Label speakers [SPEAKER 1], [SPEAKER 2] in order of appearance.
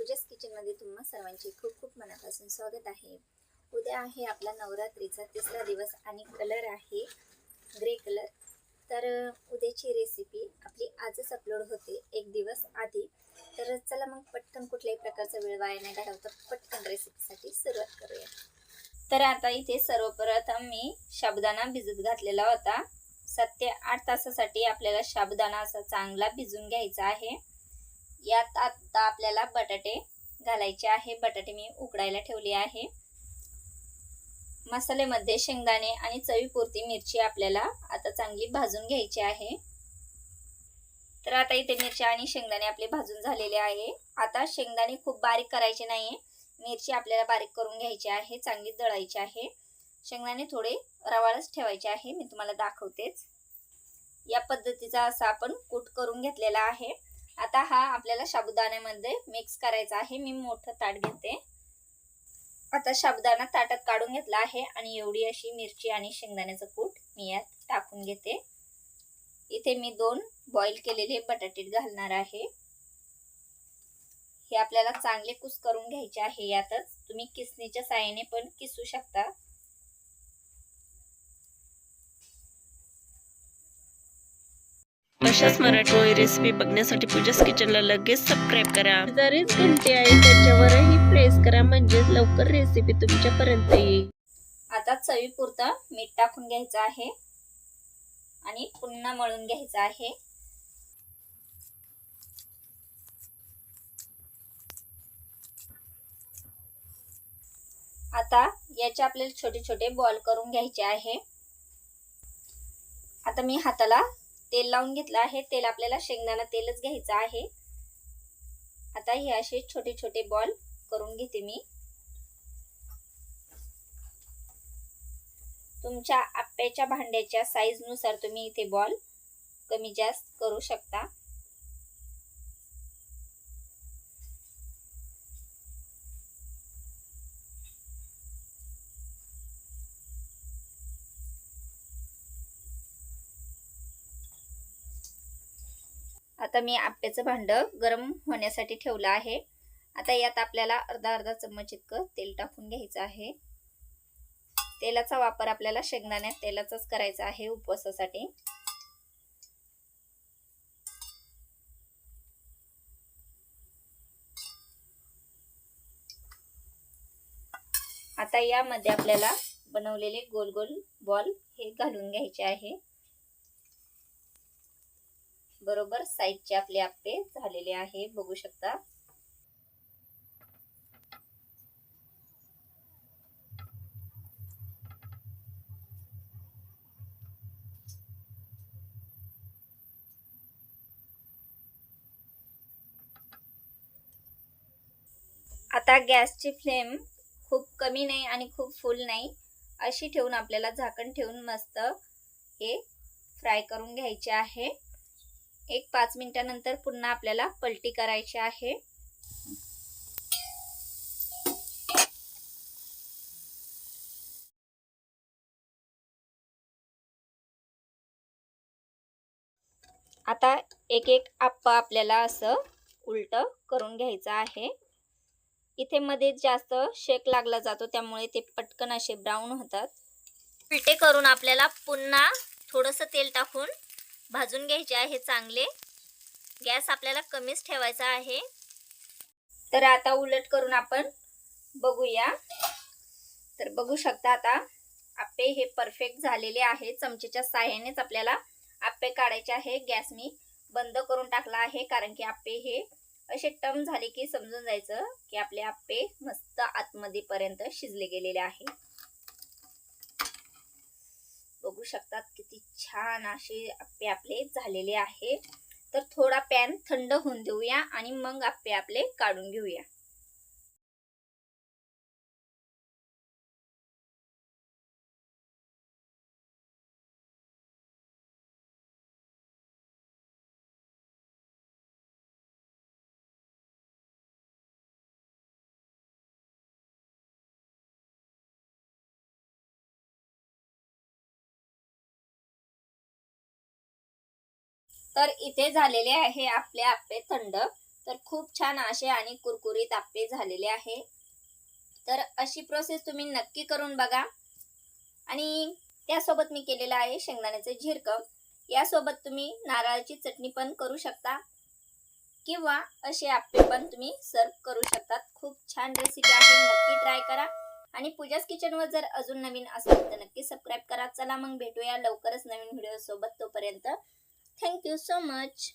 [SPEAKER 1] पूजाच किचनमध्ये तुम्हा सर्वांचे खूप खूप मनापासून स्वागत आहे. उद्या आहे आपला नवरात्रीचा तिसरा दिवस आणि कलर आहे ग्रे कलर तर उद्याची रेसिपी आपली आजच अपलोड होते एक दिवस आधी. तर चला मग पटकन कुठल्याही प्रकारचा वेळ वाया नाही घालवता पटकन रेसिपीसाठी सुरुवात करूया. तर आता इथे सर्वप्रथम मी शाबदाना भिजत घातलेला होता. सात ते आठ तासासाठी आपल्याला शाबदाना असा चांगला भिजून घ्यायचा आहे. यात आता आपल्याला बटाटे घालायचे आहे. बटाटे मी उकडायला ठेवले आहे. मसाल्यामध्ये शेंगदाणे आणि चवीपुरती मिरची आपल्याला आता चांगली भाजून घ्यायची आहे. तर आता इथे मिरची आणि शेंगदाणे आपले भाजून झालेले आहे. आता शेंगदाणे खूप बारीक करायचे नाही मिरची आपल्याला बारीक करून घ्यायची आहे. चांगली दळायची आहे. शेंगदाणे थोडे रवाळच ठेवायचे आहे. मी तुम्हाला दाखवतेच. या पद्धतीचा असा आपण कूट करून घेतलेला आहे. आता हा आपल्याला साबुदाण्यामध्ये मिक्स करायचा आहे. मी मोठं ताट घेते. आता साबुदाणा ताटात काढून घेतला आहे आणि एवढी अशी मिरची आणि शेंगदाण्याचं कूट मी यात टाकून घेते. इथे मी दोन बॉईल केलेले बटाटे घालणार आहे. हे आपल्याला चांगले कुस करून घ्यायचे आहे यातच. तुम्ही किसणीच्या साह्याने पण किसू शकता.
[SPEAKER 2] अशाच मराठी रेसिपी बघण्यासाठी पूजाच किचनला लगेच सबस्क्राईब करा.
[SPEAKER 3] जरीच घंटी आहे त्याच्यावरही प्रेस करा म्हणजेच लवकर रेसिपी तुमच्यापर्यंत येईल.
[SPEAKER 1] आता चवीपुरतं मीठ टाकून घ्यायचं आहे आणि पुन्हा मळून घ्यायचं आहे. आता याचे आपल्याला छोटे छोटे बॉल करून घ्यायचे आहे. आता मी हाताला तेल लावून घेतलं आहे. तेल आपल्याला शेंगदाणा तेलच घ्यायचं आहे. आता हे असे छोटे छोटे बॉल करून घेते मी. तुमच्या आप्याच्या भांड्याच्या साईजनुसार तुम्ही इथे बॉल कमी जास्त करू शकता. आता मी आप्याचं भांड गरम होण्यासाठी ठेवलं आहे. आता यात आपल्याला अर्धा अर्धा चम्मच इतकं तेल टाकून घ्यायचं आहे. तेलाचा वापर आपल्याला शेंगदाण्यात तेलाचाच करायचा आहे उपवासासाठी. आता यामध्ये आपल्याला बनवलेले गोल गोल बॉल हे घालून घ्यायचे आहे. बरोबर साईजचे आपले आप्पे झालेले आहे बघू शकता. आता गॅसची फ्लेम खूप कमी नाही आणि खूप फुल नाही अशी ठेवून आपल्याला झाकण ठेवून मस्त हे फ्राय करून घ्यायचे आहे. एक पाच मिनटानंतर पुन्हा आपल्याला पलटी करायची आहे. आता एक एक आप्पा आपल्याला असं उलट करून घ्यायचं आहे. इथे मध्ये जास्त शेक लागला जातो त्यामुळे ते पटकन असे ब्राऊन होतात. उलटे करून आपल्याला पुन्हा थोडंसं तेल टाकून भाजून घ्यायचे आहे चांगले. गॅस आपल्याला कमीच ठेवायचा आहे. तर आता उलट करून आपण बघूया. तर बघू शकता आता आप्पे हे परफेक्ट झालेले आहे. चमचेच्या साह्यानेच आपल्याला आप्पे काढायचे आहे. गॅस मी बंद करून टाकला आहे कारण की आप्पे हे असे टम झाले की समजून जायचं की आपले आप्पे मस्त आतमध्येपर्यंत शिजले गेलेले आहे. बघू शकतात किती छान असे आप्पे आपले झालेले आहे. तर थोडा पॅन थंड होऊन देऊया आणि मग आप्पे आपले काढून घेऊया. तर इथे झालेले आहे आपले आप्पे थंड. तर खूप छान असे आणि कुरकुरीत आप्पे झालेले आहे. तर अशी प्रोसेस तुम्ही नक्की करून बघा. आणि त्यासोबत मी केलेलं आहे शेंगदाण्याचं झिरकं यासोबत तुम्ही नारळाची चटणी पण करू शकता. किंवा असे आप्पे पण तुम्ही सर्व करू शकतात. खूप छान रेसिपी आहे. नक्की ट्राय करा. आणि पूजाच किचनवर जर अजून नवीन असेल तर नक्की सबस्क्राईब करा. चला मग भेटूया लवकरच नवीन व्हिडिओ सोबत तोपर्यंत. Thank you so much.